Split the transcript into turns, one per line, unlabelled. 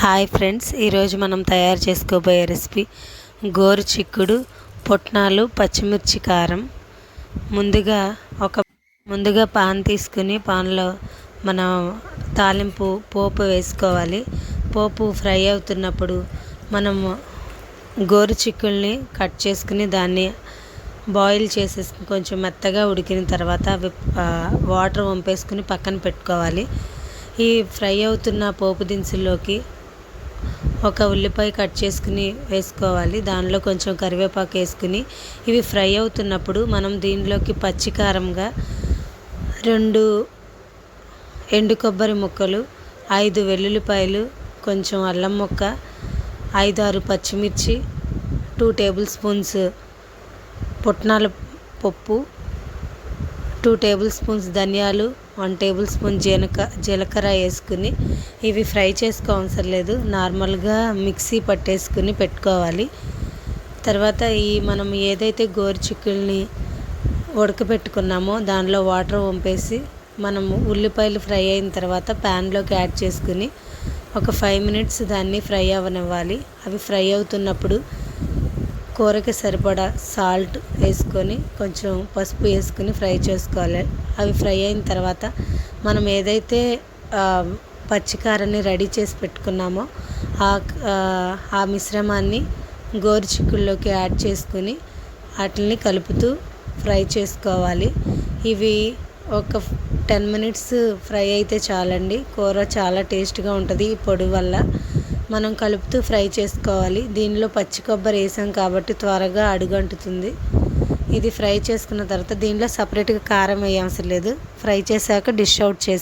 Hi friends ఈరోజు మనం తయారు చేసుకోబోయే రెసిపీ గోరు చిక్కుడు పొట్నాలు పచ్చిమిర్చి కారం. ముందుగా ఒక ముందుగా పాన్ తీసుకుని పాన్లో మనం తాలింపు పోపు వేసుకోవాలి. పోపు ఫ్రై అవుతున్నప్పుడు మనము గోరు చిక్కుల్ని కట్ చేసుకుని దాన్ని బాయిల్ చేసేసుకుని కొంచెం మెత్తగా ఉడికిన తర్వాత వాటర్ వంపేసుకుని పక్కన పెట్టుకోవాలి. ఈ ఫ్రై అవుతున్న పోపు దినుసుల్లోకి ఒక ఉల్లిపాయ కట్ చేసుకుని వేసుకోవాలి. దానిలో కొంచెం కరివేపాకు వేసుకుని ఇవి ఫ్రై అవుతున్నప్పుడు మనం దీనిలోకి పచ్చికారంగా రెండు ఎండు కొబ్బరి ముక్కలు ఐదు వెల్లుల్లిపాయలు కొంచెం అల్లం ముక్క ఐదు ఆరు పచ్చిమిర్చి టూ టేబుల్ స్పూన్స్ పుట్నాల పప్పు టూ టేబుల్ స్పూన్స్ ధనియాలు వన్ టేబుల్ స్పూన్ జీలక జీలకర్ర వేసుకుని ఇవి ఫ్రై చేసుకోవసరం లేదు. నార్మల్గా మిక్సీ పట్టేసుకుని పెట్టుకోవాలి. తర్వాత ఈ మనం ఏదైతే గోరు చిక్కుల్ని ఉడకబెట్టుకున్నామో దానిలో వాటర్ వంపేసి మనం ఉల్లిపాయలు ఫ్రై అయిన తర్వాత ప్యాన్లోకి యాడ్ చేసుకుని ఒక ఫైవ్ మినిట్స్ దాన్ని ఫ్రై అవ్వనివ్వాలి అవి ఫ్రై అవుతున్నప్పుడు కూరకి సరిపడా సాల్ట్ వేసుకొని కొంచెం పసుపు వేసుకుని ఫ్రై చేసుకోవాలి. అవి ఫ్రై అయిన తర్వాత మనం ఏదైతే పచ్చికారాన్ని రెడీ చేసి పెట్టుకున్నామో ఆ మిశ్రమాన్ని గోరు చిక్కుల్లోకి యాడ్ చేసుకుని వాటిని కలుపుతూ ఫ్రై చేసుకోవాలి. ఇవి ఒక టెన్ మినిట్స్ ఫ్రై అయితే చాలండి. కూర చాలా టేస్ట్గా ఉంటుంది ఈ పొడి వల్ల. మనం కలుపుతూ ఫ్రై చేసుకోవాలి. దీనిలో పచ్చి కొబ్బరి వేసాం కాబట్టి త్వరగా అడుగంటుతుంది. ఇది ఫ్రై చేసుకున్న తర్వాత దీనిలో సపరేట్గా కారం వేయవసరం లేదు. ఫ్రై చేశాక డిష్ అవుట్ చేసి